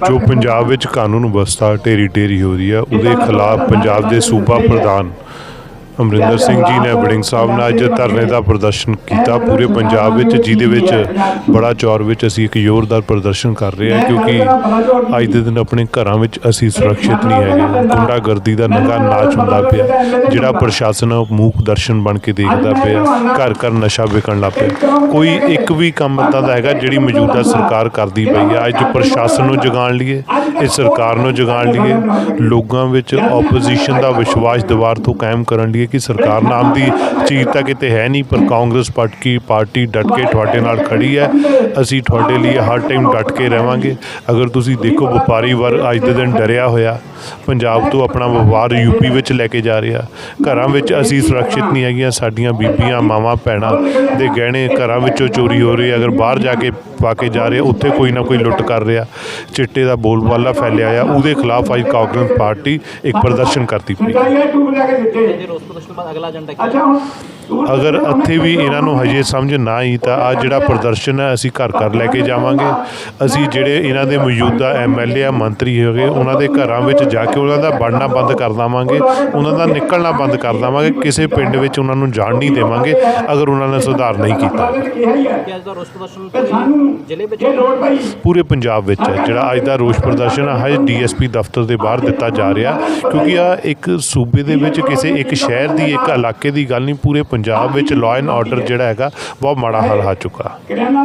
ਜੋ ਪੰਜਾਬ ਵਿੱਚ ਕਾਨੂੰਨ ਵਿਵਸਥਾ ਢੇਰੀ ਢੇਰੀ ਹੋ ਰਹੀ ਆ ਉਹਦੇ ਖਿਲਾਫ ਪੰਜਾਬ ਦੇ ਸੂਬਾ ਪ੍ਰਧਾਨ ਅਮਰਿੰਦਰ ਸਿੰਘ ਜੀ ਨੇ ਵੜਿੰਗ ਸਾਹਿਬ ਨਾਲ ਅੱਜ ਧਰਨੇ ਦਾ ਪ੍ਰਦਰਸ਼ਨ ਕੀਤਾ। ਪੂਰੇ ਪੰਜਾਬ ਵਿੱਚ ਜਿਹਦੇ ਵਿੱਚ ਬੜਾ ਚੌਰ ਵਿੱਚ ਅਸੀਂ ਇੱਕ ਜ਼ੋਰਦਾਰ ਪ੍ਰਦਰਸ਼ਨ ਕਰ ਰਹੇ ਹਾਂ ਕਿਉਂਕਿ ਅੱਜ ਦੇ ਦਿਨ ਆਪਣੇ ਘਰਾਂ ਵਿੱਚ ਅਸੀਂ ਸੁਰੱਖਿਅਤ ਨਹੀਂ ਹੈਗੇ। ਗੁੰਡਾਗਰਦੀ ਦਾ ਨੰਗਾ ਨਾਚ ਹੁੰਦਾ ਪਿਆ। ਜਿਹੜਾ ਪ੍ਰਸ਼ਾਸਨ ਉਹ ਮੂਕ ਦਰਸ਼ਨ ਬਣ ਕੇ ਦੇਖਦਾ ਪਿਆ। ਘਰ ਘਰ ਨਸ਼ਾ ਵਿਕਣ ਲੱਗ ਪਿਆ। ਕੋਈ ਇੱਕ ਵੀ ਕੰਮ ਏਦਾਂ ਦਾ ਹੈਗਾ ਜਿਹੜੀ ਮੌਜੂਦਾ ਸਰਕਾਰ ਕਰਦੀ ਪਈ ਆ ਅੱਜ ਪ੍ਰਸ਼ਾਸਨ ਨੂੰ ਜਗਾਉਣ ਲਈਏ। ਇਹ ਸਰਕਾਰ ਨੂੰ ਜਗਾਉਣ ਲਈਏ ਲੋਕਾਂ ਵਿੱਚ ਆਪੋਜੀਸ਼ਨ ਦਾ ਵਿਸ਼ਵਾਸ ਦੀਵਾਰ ਤੋਂ ਕਾਇਮ ਕਰਨ ਲਈ ਕਿ ਸਰਕਾਰ ਨਾਮ ਦੀ ਚੀਜ਼ ਤਾਂ ਕਿਤੇ ਹੈ ਨਹੀਂ, ਪਰ ਕਾਂਗਰਸ ਪਾਰਟੀ ਪਾਰਟੀ ਡਟ ਕੇ ਤੁਹਾਡੇ ਨਾਲ ਖੜੀ ਹੈ। ਅਸੀਂ ਤੁਹਾਡੇ ਲਈ ਹਰ ਟਾਈਮ ਡਟ ਕੇ ਰਵਾਂਗੇ। ਅਗਰ ਤੁਸੀਂ ਦੇਖੋ, ਵਪਾਰੀ ਵਰਗ ਅੱਜ ਦੇ ਦਿਨ ਡਰਿਆ ਹੋਇਆ। ਪੰਜਾਬ ਤੋਂ ਆਪਣਾ ਵਪਾਰ ਯੂਪੀ ਵਿੱਚ ਲੈ ਕੇ ਜਾ ਰਿਹਾ। ਘਰਾਂ ਵਿੱਚ ਅਸੀਂ ਸੁਰੱਖਿਅਤ ਨਹੀਂ ਹੈਗੀਆਂ, ਸਾਡੀਆਂ ਬੀਬੀਆਂ, ਮਾਵਾਂ, ਭੈਣਾਂ ਦੇ ਗਹਿਣੇ ਘਰਾਂ ਵਿੱਚੋਂ ਚੋਰੀ ਹੋ ਰਹੀ ਹੈ। ਅਗਰ ਬਾਹਰ ਜਾ ਕੇ ਪਾ ਕੇ ਜਾ ਰਹੇ, ਉੱਥੇ ਕੋਈ ਨਾ ਕੋਈ ਲੁੱਟ ਕਰ ਰਿਹਾ। ਚਿੱਟੇ ਦਾ ਬੋਲਬਾਲਾ ਫੈਲਿਆ ਆ। ਉਹਦੇ ਖਿਲਾਫ ਅੱਜ ਕਾਂਗਰਸ ਪਾਰਟੀ ਇੱਕ ਪ੍ਰਦਰਸ਼ਨ ਕਰਦੀ ਪਈ। ਅਗਰ ਇੱਥੇ ਵੀ ਇਹਨਾਂ ਨੂੰ ਹਜੇ ਸਮਝ ਨਾ ਆਈ, ਤਾਂ ਆ ਜਿਹੜਾ ਪ੍ਰਦਰਸ਼ਨ ਹੈ, ਅਸੀਂ ਘਰ ਘਰ ਲੈ ਕੇ ਜਾਵਾਂਗੇ। ਅਸੀਂ ਜਿਹੜੇ ਇਹਨਾਂ ਦੇ ਮੌਜੂਦਾ ਐਮਐਲਏ ਆ, ਮੰਤਰੀ ਹੈਗੇ, ਉਹਨਾਂ ਦੇ ਘਰਾਂ ਵਿੱਚ ਜਾ ਕੇ ਉਹਨਾਂ ਦਾ ਵੜਨਾ ਬੰਦ ਕਰ ਦੇਵਾਂਗੇ, ਉਹਨਾਂ ਦਾ ਨਿਕਲਣਾ ਬੰਦ ਕਰ ਦੇਵਾਂਗੇ, ਕਿਸੇ ਪਿੰਡ ਵਿੱਚ ਉਹਨਾਂ ਨੂੰ ਜਾਣ ਨਹੀਂ ਦੇਵਾਂਗੇ, ਅਗਰ ਉਹਨਾਂ ਨੇ ਸੁਧਾਰ ਨਹੀਂ ਕੀਤਾ। ਅੱਜ ਦਾ ਰੋਸ ਪ੍ਰਦਰਸ਼ਨ ਪੂਰੇ ਜ਼ਿਲ੍ਹੇ ਵਿੱਚ ਪੂਰੇ ਪੰਜਾਬ ਵਿੱਚ ਹੈ, ਜਿਹੜਾ ਅੱਜ ਦਾ ਰੋਸ ਪ੍ਰਦਰਸ਼ਨ ਹੈ ਹਜੇ ਡੀਐਸਪੀ ਦਫ਼ਤਰ ਦੇ ਬਾਹਰ ਦਿੱਤਾ ਜਾ ਰਿਹਾ, ਕਿਉਂਕਿ ਆ ਇੱਕ ਸੂਬੇ ਦੇ ਵਿੱਚ ਕਿਸੇ ਇੱਕ ਸ਼ਹਿਰ ਦੀ, ਇੱਕ ਇਲਾਕੇ ਦੀ ਗੱਲ ਨਹੀਂ, ਪੂਰੇ ਪੰਜਾਬ ਵਿੱਚ ਲਾਅ ਐਂਡ ਆਰਡਰ ਜਿਹੜਾ ਹੈਗਾ, ਬਹੁਤ ਮਾੜਾ ਹਾਲ ਆ ਚੁੱਕਾ।